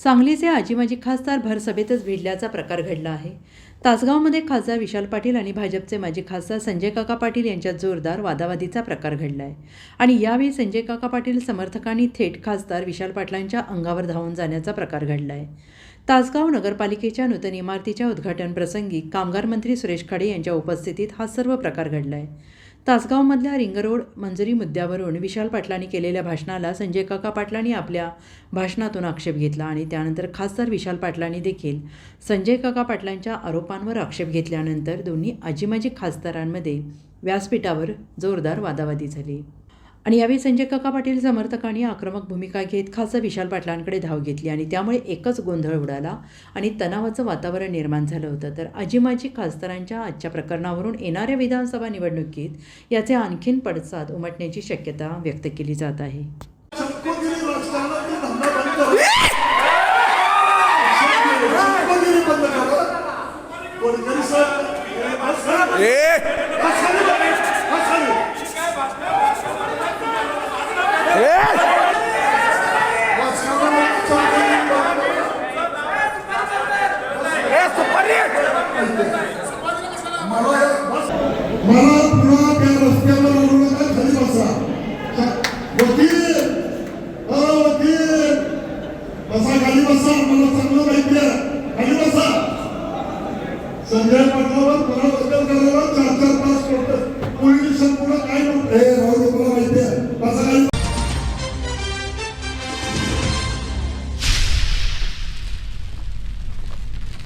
सांगलीचे आजी माजी खासदार भरसभेतच भिडल्याचा प्रकार घडला आहे. तासगावमध्ये खासदार विशाल पाटील आणि भाजपचे माजी खासदार संजय काका पाटील यांच्यात जोरदार वादावादीचा प्रकार घडला आहे आणि यावेळी संजय काका पाटील समर्थकांनी थेट खासदार विशाल पाटलांच्या अंगावर धावून जाण्याचा प्रकार घडला आहे तासगाव नगरपालिकेच्या नूतन इमारतीच्या उद्घाटनप्रसंगी कामगार मंत्री सुरेश खाडे यांच्या उपस्थितीत हा सर्व प्रकार घडला आहे तासगावमधल्या रिंगरोड मंजुरी मुद्द्यावरून विशाल पाटलांनी केलेल्या भाषणाला संजय काका पाटलांनी आपल्या भाषणातून आक्षेप घेतला आणि त्यानंतर खासदार विशाल पाटलांनी देखील संजय काका पाटलांच्या आरोपांवर आक्षेप घेतल्यानंतर दोन्ही आजीमाजी खासदारांमध्ये व्यासपीठावर जोरदार वादावादी झाली. आणि यावेळी संजय काका पाटील समर्थकांनी आक्रमक भूमिका घेत खासा विशाल पाटलांकडे धाव घेतली आणि त्यामुळे एकच गोंधळ उडाला आणि तणावाचं वातावरण निर्माण झालं होतं. तर आजीमाजी खासदारांच्या आजच्या प्रकरणावरून येणाऱ्या विधानसभा निवडणुकीत याचे आणखीन पडसाद उमटण्याची शक्यता व्यक्त केली जात आहे. ए! मला पुन्हा त्या रस्त्यावर ओढू नका खाली बसा वकील वकील बसा खाली बसा मला चांगलं माहिती आहे खाली बसा. संजय पाटलावर पुन्हा बदल करायला